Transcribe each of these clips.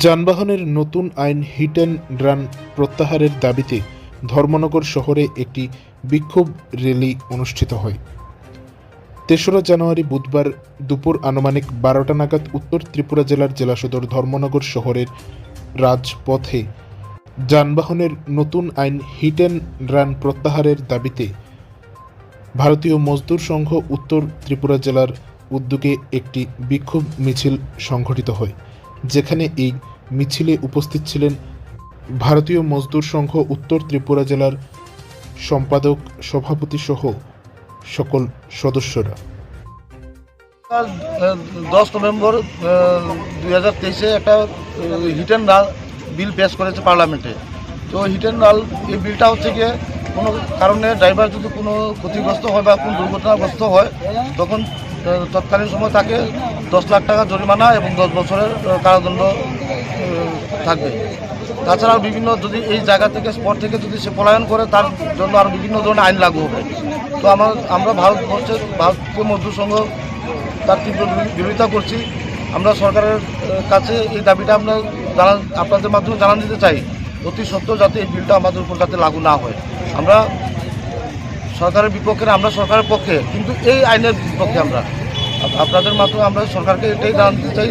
যানবাহনের নতুন আইন হিট অ্যান্ড রান প্রত্যাহারের দাবিতে ধর্মনগর শহরে একটি বিক্ষোভ র্যালি অনুষ্ঠিত হয়। তেসরা জানুয়ারি বুধবার দুপুর আনুমানিক বারোটা নাগাদ উত্তর ত্রিপুরা জেলার জেলা সদর ধর্মনগর শহরের রাজপথে যানবাহনের নতুন আইন হিট অ্যান্ড রান প্রত্যাহারের দাবিতে ভারতীয় মজদুর সংঘ উত্তর ত্রিপুরা জেলার উদ্যোগে একটি বিক্ষোভ মিছিল সংঘটিত হয়। যেখানে এই মিছিলে উপস্থিত ছিলেন ভারতীয় মজদুর সংঘ উত্তর ত্রিপুরা জেলার সম্পাদক সভাপতি সহ সকল সদস্যরা। দশ নভেম্বর দুই হাজার তেইশে একটা হিট অ্যান্ড রাল বিল পেশ করেছে পার্লামেন্টে। তো হিট অ্যান্ড রাল এই বিলটা হচ্ছে গিয়ে কোনো কারণে ড্রাইভার যদি কোনো ক্ষতিগ্রস্ত হয় বা কোনো দুর্ঘটনাগ্রস্ত হয়, তখন তৎকালীন সময় তাকে দশ লাখ টাকা জরিমানা এবং দশ বছরের কারাদণ্ড থাকবে। তাছাড়াও বিভিন্ন যদি এই জায়গা থেকে, স্পট থেকে যদি সে পলায়ন করে, তার জন্য আরও বিভিন্ন ধরনের আইন লাগু হবে। তো আমার, আমরা ভারতবর্ষের, ভারতীয় মজদুর সংঘ তার তীব্র বিরোধিতা করছি। আমরা সরকারের কাছে এই দাবিটা আমরা জানান, আপনাদের মাধ্যমে জানান দিতে চাই। অতি সত্য যাতে এই বিলটা আমাদের উপর যাতে লাগু না হয়। আমরা সরকারের বিপক্ষে আমরা সরকারের পক্ষে, কিন্তু এই আইনের বিপক্ষে আমরা। আপনাদের মাধ্যমে আমরা সরকারকে এটাই জানান দিতে চাই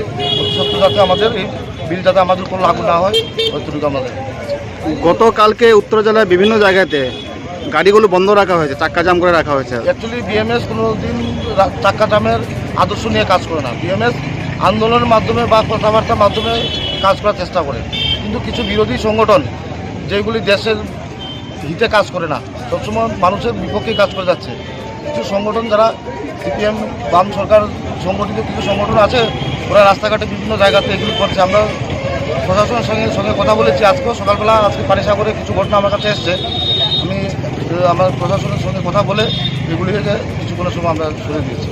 সত্ত্বেও যাতে আমাদের এই বিল যাতে আমাদের উপর লাগু না হয় ওইটুকু আমাদের গতকালকে উত্তর জেলায় বিভিন্ন জায়গাতে গাড়িগুলো বন্ধ রাখা হয়েছে চাক্কা জাম করে রাখা হয়েছে। অ্যাকচুয়ালি বিএমএস কোনো দিন চাক্কা জামের আদর্শ নিয়ে কাজ করে না। বিএমএস আন্দোলনের মাধ্যমে বা কথাবার্তার মাধ্যমে কাজ করার চেষ্টা করে। কিন্তু কিছু বিরোধী সংগঠন যেগুলি দেশের হিতে কাজ করে না সবসময় মানুষের বিপক্ষে কাজ করে যাচ্ছে। কিছু সংগঠন যারা সিপিএম, বাম সরকার সংগঠিত কিছু সংগঠন আছে, ওরা রাস্তাঘাটে বিভিন্ন জায়গাতে এগুলো করছে। আমরা প্রশাসনের সঙ্গে সঙ্গে কথা বলেছি আজকেও। সকালবেলা আজকে পানিসাগরে কিছু ঘটনা আমার কাছে এসছে। আমি আমরা প্রশাসনের সঙ্গে কথা বলে এগুলিকে কিছু কোনো সময় আমরা সরে দিয়েছি।